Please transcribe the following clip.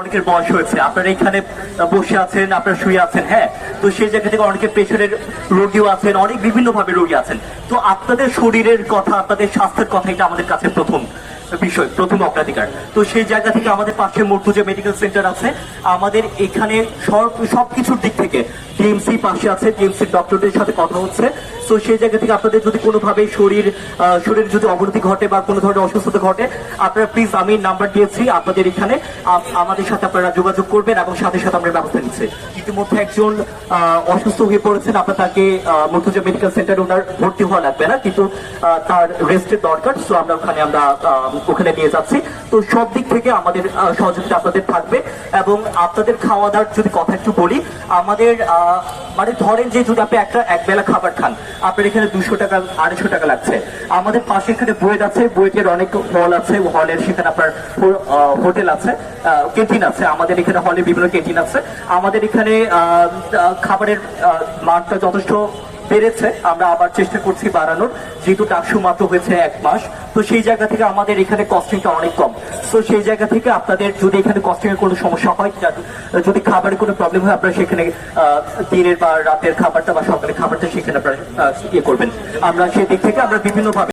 অনেকের বয়স হয়েছে। আপনারা এখানে বসে আছেন, আপনারা শুয়ে আছেন হ্যাঁ? তো সেই জায়গা থেকে অনেকের প্রেশারের রোগীও আছেন, অনেক বিভিন্ন ভাবে রোগী আছেন। তো আপনাদের শরীরের কথা, আপনাদের স্বাস্থ্যের কথা এটা আমাদের কাছে প্রথম বিষয়, প্রথম অগ্রাধিকার। তো সেই জায়গা থেকে আমাদের পাশে মর্তুজা মেডিকেল সেন্টার আছে। আমাদের এখানে সব সবকিছুর দিক থেকে টিএমসি পাশে আছে টিএমসির ডক্টরদের সাথে কথা হচ্ছে। তো সেই জায়গা থেকে আপনাদের যদি কোনোভাবে শরীর আহ, শরীরে যদি অবনতি ঘটে বা কোনো ধরনের অসুস্থতা ঘটে আপনারা প্লিজ আমি নাম্বার দিয়েছি আপনাদের এখানে। আমাদের সাথে আপনারা যোগাযোগ করবেন এবং সাথে সাথে আমরা ব্যবস্থা নিচ্ছি। ইতিমধ্যে একজন অসুস্থ হয়ে পড়েছেন। আপনার তাকে মর্তুজা মেডিকেল সেন্টারে ওনার ভর্তি হওয়া লাগবে না কিন্তু তার রেস্টের দরকার। সো আমরা ওখানে আমরা ওখানে নিয়ে যাচ্ছি। তো সব দিক থেকে আমাদের সহযোগিতা আপনাদের থাকবে এবং আপনাদের খাওয়া দাওয়ার যদি কথা একটু বলি আমাদের মানে ধরেন যে যদি আপনি একটা এক বেলা খাবার খান, আপনার এখানে দুশো টাকা, আড়াইশো টাকা লাগছে। আমাদের পাশে এখানে বুয়েট আছে, বুয়েটের অনেক হল আছে হলের সেখানে আপনার হোটেল আছে ক্যান্টিন আছে, আমাদের এখানে হলে বিভিন্ন ক্যান্টিন আছে। আমাদের এখানে খাবারের মানটা যথেষ্ট বেড়েছে, আমরা আবার চেষ্টা করছি বাড়ানোর, যেহেতু ডাকসু মাত্র হয়েছে এক মাস, তো সেই জায়গা থেকে আমাদের এখানে কস্টিংটা অনেক কম। তো সেই জায়গা থেকে আপনাদের যদি এখানে কস্টিং এর কোনো সমস্যা হয় যদি খাবারের কোনো প্রবলেম হয়, আপনারা সেখানে দিনের বা রাতের খাবারটা বা সকালের খাবারটা সেখানে আপনারা ইয়ে করবেন। আমরা সেদিক থেকে আমরা বিভিন্ন ভাবে